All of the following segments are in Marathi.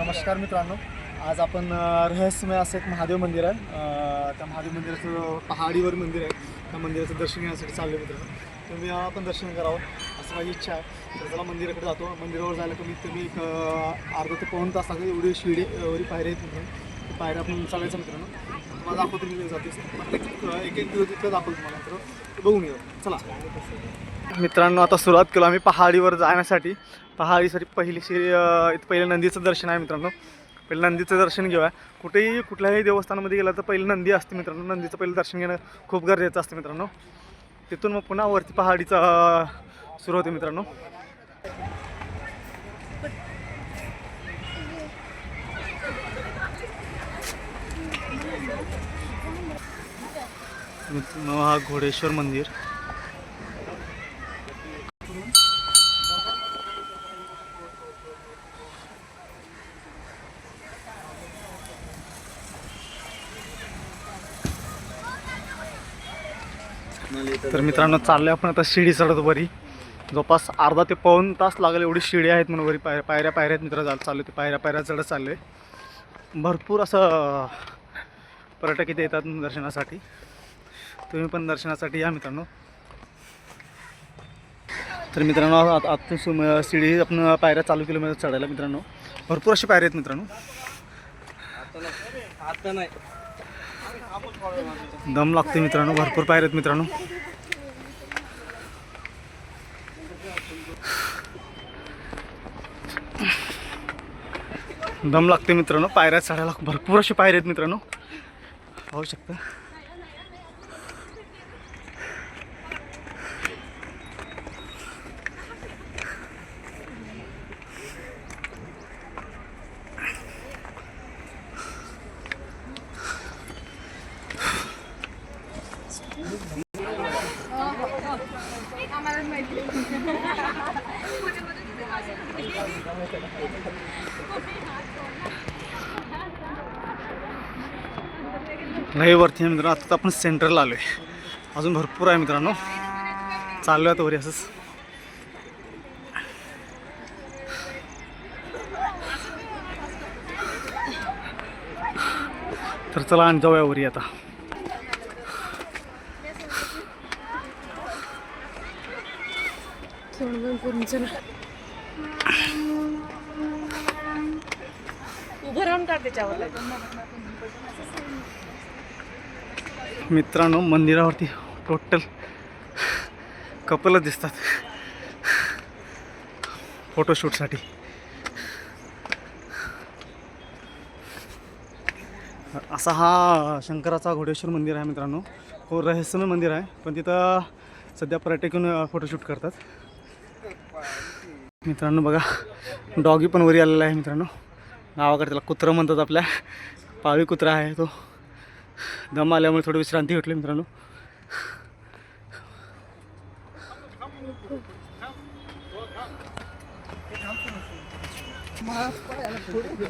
नमस्कार मित्रांनो. आज आपण रहस्यमय असं एक महादेव मंदिर आहे. त्या महादेव मंदिराचं पहाडीवर मंदिर आहे. त्या मंदिराचं दर्शन घेण्यासाठी चाललं मित्रांनो तुम्ही आपण दर्शन करावं असं माझी इच्छा आहे. तर चला मंदिराकडे जातो. मंदिरावर जायला कमीत कमी एक अर्धा ते पाऊन तास लागेल. एवढी शिडी एवढी पायऱ्या आहेत मित्रांनो पायऱ्या आपण चालायचं मित्रांनो. तुम्हाला दाखवतो मी जाते. एक एक दिवस तिथं दाखवतो तुम्हाला मित्र. ते बघून येऊ चला. मित्रांनो आता सुरुवात केलो आम्ही पहाडीवर जाण्यासाठी. पहाडीसाठी पहिली श्री इथं पहिलं नंदीचं दर्शन आहे मित्रांनो. पहिलं नंदीचं दर्शन घेऊया. कुठेही कुठल्याही देवस्थानामध्ये गेलं तर पहिलं नंदी असते मित्रांनो. नंदीचं पहिलं दर्शन घेणं खूप गरजेचं असतं मित्रांनो. तिथून मग पुन्हा वरती पहाडीचा सुरू होते मित्रांनो. मित्रांनो हा घोडेश्वर मंदिर. तर मित्रांनो चाललोय आपण आता शिडी चढत वरी. जवळपास अर्धा ते पाऊन तास लागले एवढी शिडी आहेत म्हणून वरी पायऱ्या पायऱ्या पायऱ्या आहेत मित्र चालले चालू ते पायऱ्या पायऱ्या चढत चालले भरपूर असं पर्यटक इथे येतात दर्शनासाठी. तुम्ही पण दर्शनासाठी या मित्रांनो. तर मित्रांनो आत सुम शिडी आपण पायऱ्या चालू किलोमीटर म्हणजे चढायला मित्रांनो. भरपूर अशी पायऱ्या आहेत मित्रांनो. दम लागते मित्रांनो भरपूर पायऱ्या आहेत मित्रांनो. दम लागते मित्रांनो पायऱ्या चढायला. भरपूर अशी पायऱ्या आहेत मित्रांनो. पाहू शकता. लई वरती आहे मित्रांनो. आता आपण सेंटरला आलो आहे अजून भरपूर आहे मित्रांनो. चाललो आहे आता वरी असंच. तर चला आणि जाऊया वरी आता. उभं राहून का त्याच्यावर. मित्रांनो मंदिरावरती टोटल कपलच दिसतात. फोटोशूटसाठी असा हा शंकराचा घोडेश्वर मंदिर आहे मित्रांनो. हो रहस्यमय मंदिर आहे पण तिथं सध्या पर्यटक येऊन फोटोशूट करतात. मित्रांनो बघा डॉगी पण वरी आलेला आहे मित्रांनो. गावाकडे त्याला कुत्रं म्हणतात आपल्या. पाळी कुत्रा आहे तो. दम आल्यामुळे थोडी विश्रांती भेटली मित्रांनो.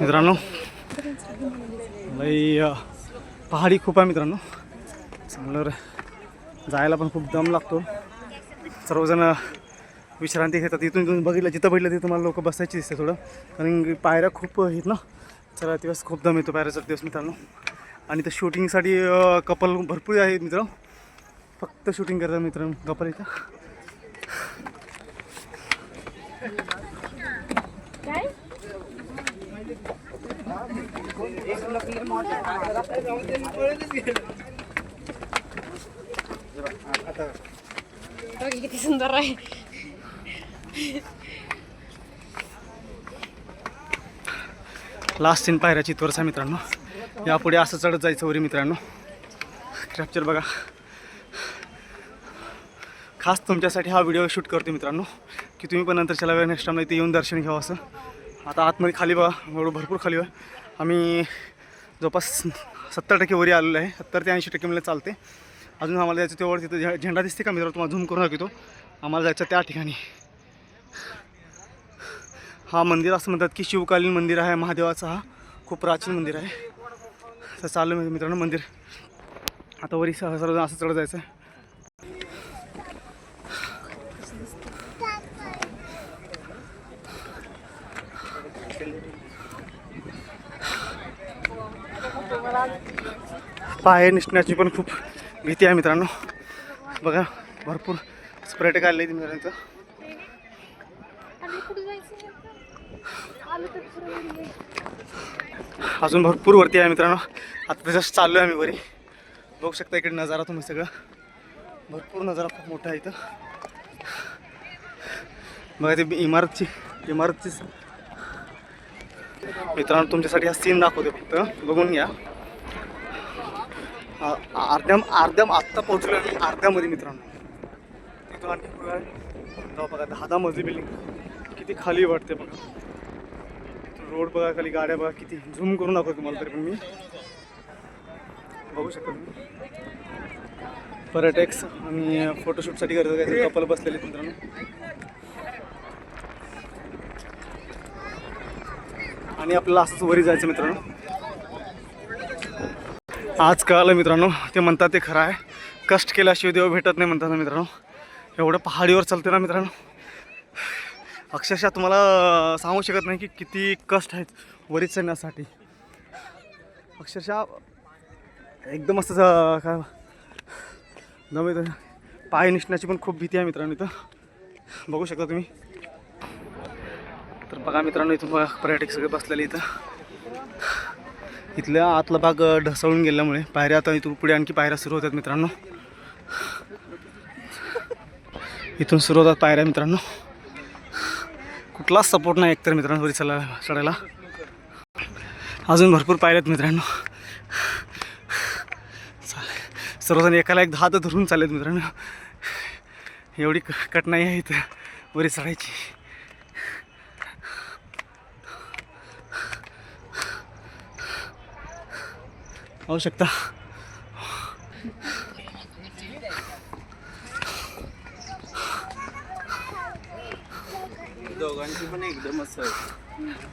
मित्रांनो लई पहाडी खूप आहे मित्रांनो. चांगलं रे- जायला पण खूप दम लागतो. सर्वजण विश्रांती घेतात. इथून इथून बघितलं जिथं बघितलं तिथं तुम्हाला लोक बसायची दिसते थोडं. कारण की पायऱ्या खूप आहेत ना. चला दिवस खूप दम येतो पायऱ्याचा दिवस मित्रांनो. आणि त्या शूटिंगसाठी कपल भरपूर आहेत मित्र. फक्त शूटिंग करतात मित्र कपल इथं. किती सुंदर आहे. लास्ट सीन पायऱ्याची इथवरच आहे मित्रांनो. यापुढे असं चढत जायचं वरी मित्रांनो. क्रॅप्चर बघा. खास तुमच्यासाठी हा व्हिडिओ शूट करतो मित्रांनो. की तुम्ही पण नंतर चला नेक्स्ट टाईमला इथे येऊन दर्शन घ्यावं असं. आता आतमध्ये खाली बघा एवढं भरपूर खाली बघा. आम्ही जवळपास सत्तर टक्के वरी आलेलो आहे. सत्तर ते ऐंशी टक्के मला चालते अजून आम्हाला जायचं तेवढं तिथं झेंडा दिसते का मित्रांनो? तुम्हाला झूम करून दाखवतो. आम्हाला जायचं त्या ठिकाणी. हा मंदिर असं म्हणतात की शिवकालीन मंदिर आहे महादेवाचा हा. खूप प्राचीन मंदिर आहे. तर चाललो मी मित्रांनो मंदिर. आता वरी सहसर असं चढ जायचं. पाय निसण्याची पण खूप भीती आहे मित्रांनो. बघा भरपूर स्प्रेट काढले मित्रांचं अजून भरपूर वरती आहे मित्रांनो. आता जस्ट चाललो आहे आम्ही वरी. बघू शकता इकडे नजारा तुम्ही सगळं. भरपूर नजारा खूप मोठा आहे इथं. बघा ते इमारतची इमारतची मित्रांनो तुमच्यासाठी हा सीन दाखवते फक्त. बघून घ्या. अर्ध्या अर्ध्या आत्ता पोहोचलो आम्ही अर्ध्यामध्ये मित्रांनो. तिथून आणखी जाऊ बघा दहा दहा मजली बिल्डिंग किती खाली वाटते बघा. रोड बघा खाली गाड्या बघा किती झूम करून दाखवतो तुम्हाला तरी पण मी. बघू शकतो तुम्ही. पर्यटक आणि फोटोशूटसाठी करतो काय कपल बसलेले मित्रांनो. आणि आपल्याला असंच वरी जायचं मित्रांनो. आज कळालं मित्रांनो ते म्हणतात ते खरं आहे. कष्ट केल्याशिवाय देव भेटत नाही म्हणतात ना मित्रांनो. एवढं पहाडीवर चालते ना मित्रांनो. अक्षरशः तुम्हाला सांगू शकत नाही की किती कष्ट आहेत वरीत चढण्यासाठी अक्षरशः एकदम असं काय दम पाय निसण्याची पण खूप भीती आहे मित्रांनो इथं. बघू शकता तुम्ही. तर बघा मित्रांनो इथं बघा पर्यटक सगळे बसलेले इथं. इथल्या आतला भाग ढसळून गेल्यामुळे पायऱ्या आता इथून पुढे आणखी पायऱ्या सुरू होतात मित्रांनो. इथून सुरू होतात पायऱ्या मित्रांनो. कुठलाच सपोर्ट नाही एकतर मित्रांनो वरी चला चढायला. अजून भरपूर पाहिले आहेत मित्रांनो. चालेल. सर्वजण एकाला एक दहा तर धरून चालेल मित्रांनो. एवढी कठनाई आहे इथं वरी चढायची. आवश्यकता. दोघांची पण एकदमच आहे.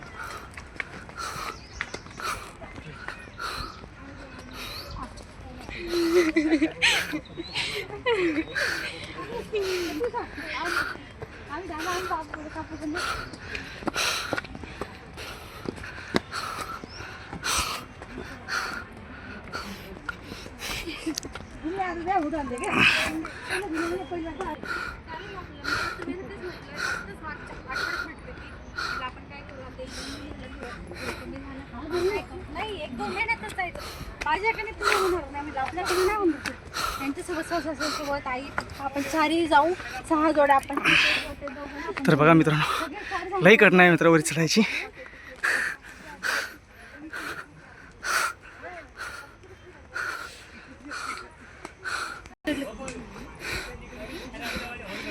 माझ्याकडे तुम्ही होणार नाही म्हणजे आपल्याकडे नाही होणार त्यांच्यासोबत सासूसोबत आई आपण चारही जाऊ सहा जोड्या आपण तर बघा मित्रांनो लई कठीण आहे मित्र चढायची.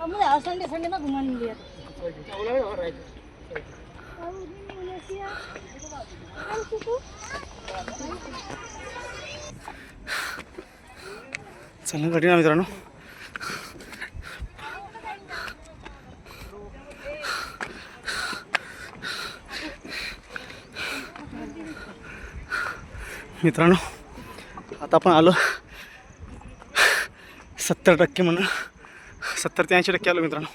संडे संडे ना घुमान लिया चौला में चला कठीण मित्रांनो. मित्रांनो आता आपण आलो सत्तर टक्के म्हणून. सत्तर ते ऐंशी टक्के आलो मित्रांनो.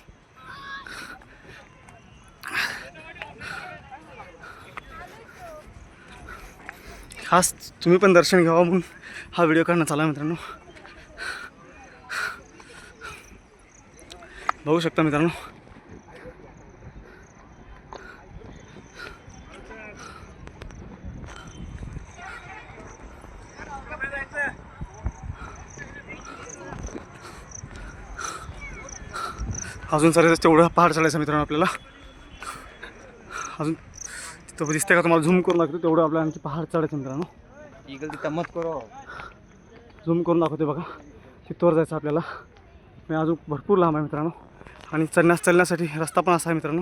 खास तुम्ही पण दर्शन घ्यावं म्हणून हा व्हिडिओ काढण्यात आला मित्रांनो. बघू शकता मित्रांनो. अजून सर तेवढं पहाड चढायचं मित्रांनो आपल्याला. अजून तिथं दिसतंय का तुम्हाला? झूम करून लागतो तेवढं आपल्याला आणखी पहाड चढायचं मित्रांनो. ईगल ती तमत करो. झूम करून दाखवते बघा. तिथवर जायचं आपल्याला. मी अजून भरपूर लांब आहे मित्रांनो. आणि चढण्यास चालण्यासाठी रस्ता पण असा आहे मित्रांनो.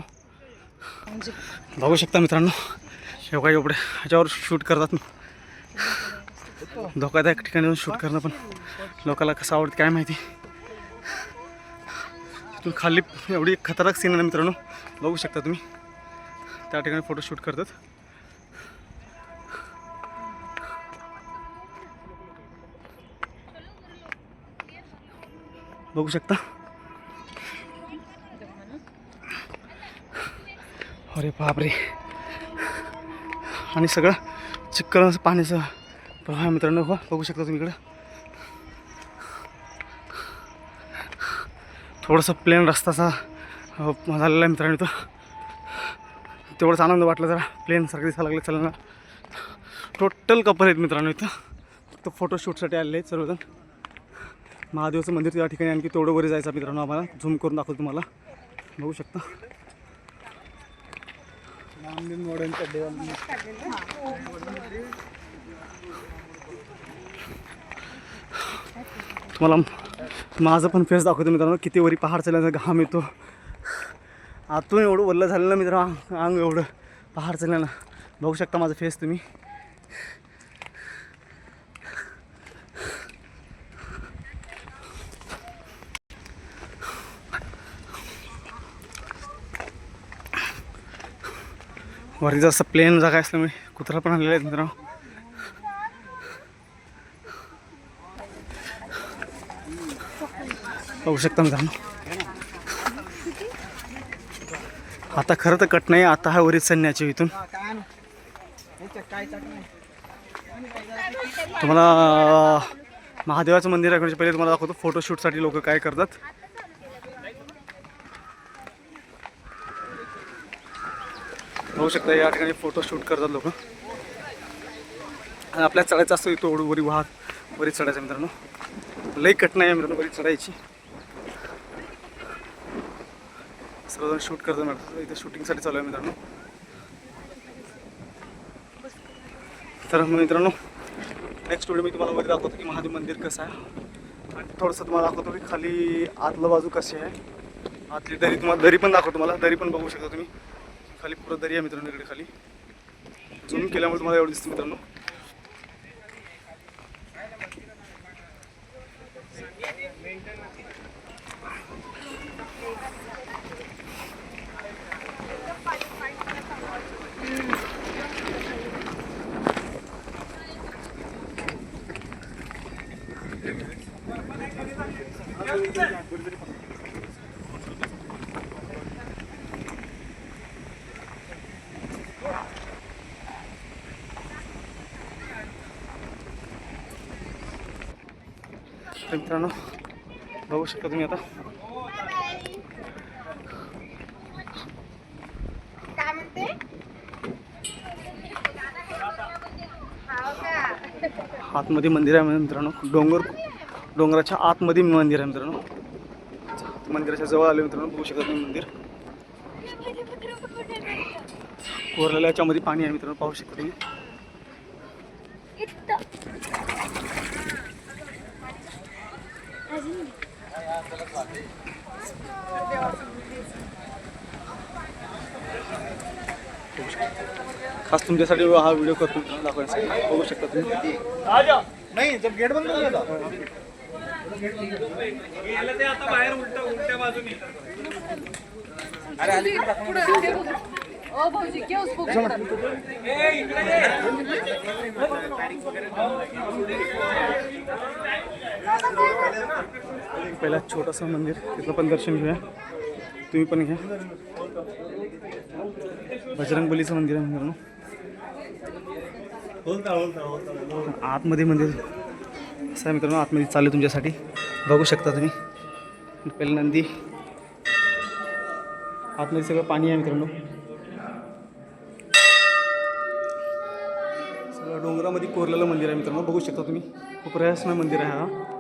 बघू शकता मित्रांनो. बघा एवढे. ह्याच्यावर शूट करतात धोकादायक ठिकाणी जाऊन शूट करणं पण लोकांना कसं आवडतं काय माहिती? तिथून खाली एवढी खतरनाक सीन आहे ना मित्रांनो बघू शकता तुम्ही. त्या ठिकाणी फोटो शूट करतात. बघू शकता. अरे बापरे. आणि सगळं चिखल पाण्याचं प्रवाह आहे मित्रांनो हो, बघू शकता तुम्ही इकडं. थोडंसं प्लेन रस्ताचा झालेला आहे मित्रांनो इथं. तेवढाच आनंद वाटला जरा. प्लेन सारखं दिसायला लागलं. चला टोटल कपल आहेत मित्रांनो इथं. फक्त फोटोशूटसाठी आलेले आहेत सर्वजण. महादेवाचं मंदिर त्या ठिकाणी आणखी तेवढं वरी जायचं मित्रांनो आम्हाला. झूम करून दाखवतो तुम्हाला. बघू शकता. तुम्हाला माझं पण फेस दाखवतो मित्रांनो किती वरी पहाड चढल्याचा घाम येतो. आतून एवढं वल्लं झालं ना मित्रांनो अंग- अंग एवढं पहाड चढल्यानं. बघू शकता माझं फेस तुम्ही. वरती जसं प्लेन जागा असल्यामुळे कुत्रा पण आलेला आहे मित्रांनो. बघू शकता मित्रांनो. आता खरं तर कट नाही आता हा वरीत सन्याची इथून. तुम्हाला महादेवाचं मंदिर आहे पहिले तुम्हाला दाखवतो फोटोशूटसाठी लोक काय करतात. बघू शकता या ठिकाणी फोटोशूट करतात लोक. आणि आपल्या चढायचं असतो इथं वरी वाहत वरी चढायचं मित्रांनो. लई कट नाही आहे मित्रांनो वरी चढायची. सर्वजण शूट करतो मॅडम. इथे शूटिंगसाठी चालू आहे मित्रांनो. तर मित्रांनो नेक्स्ट व्हिडिओ मी तुम्हाला वगैरे दाखवतो की महादेव मंदिर कसं आहे. आणि थोडंसं तुम्हाला दाखवतो की खाली आतलं बाजू कशी आहे. आतली दरी तुम्हाला दरी पण दाखवतो तुम्हाला. दरी पण बघू शकता तुम्ही. खाली पुरं दरी आहे मित्रांनो इकडे खाली. झूम केल्यामुळे तुम्हाला एवढं दिसतं मित्रांनो. मित्रांनो बघू शकता तुम्ही आता. आतमध्ये मंदिर आहे मित्रांनो डोंगर डोंगराच्या आतमध्ये मंदिर आहे मित्रांनो. मंदिराच्या जवळ आले मित्रांनो बघू शकत नाही मंदिर. कोरलेल्या याच्यामध्ये पाणी आहे मित्रांनो पाहू शकता तुम्ही. खास तुमच्यासाठी हा व्हिडिओ करतो दाखवण्यासाठी. बघू शकता तुम्ही. नाही जब गेट बंद ओ भाऊजी केव्हा स्पोक पहिला छोटंसं मंदिर तिथलं पण दर्शन घेऊया. तुम्ही पण घ्या. बजरंग बलीचं मंदिर आहे मित्रांनो आतमध्ये मंदिर. असं आहे मित्रांनो आतमध्ये चालू आहे तुमच्यासाठी. बघू शकता तुम्ही. पहिलं नंदी आतमध्ये सगळं पाणी आहे मित्रांनो. सगळं डोंगरामध्ये कोरलेलं मंदिर आहे मित्रांनो. बघू शकता तुम्ही. खूप रहस्यमय मंदिर आहे हा.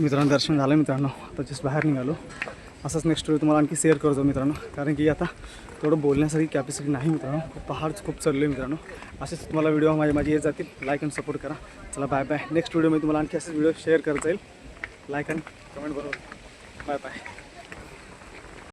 मित्रांनो दर्शन झालं मित्रांनो. आता जस्ट बाहेर निघालो. असंच नेक्स्ट व्हिडिओ तुम्हाला आणखी शेअर करतो मित्रांनो. कारण की आता थोडं बोलण्यासाठी कॅपॅसिटी नाही मित्रांनो. पहाड खूप चढलो मित्रांनो. असेच तुम्हाला व्हिडिओ माझे माझे येत जातील. लाईक अँड सपोर्ट करा. चला बाय बाय नेक्स्ट व्हिडिओ मी तुम्हाला आणखी असेच व्हिडिओ शेअर करता येईल. लाईक अँड कमेंट बरोबर. Bye bye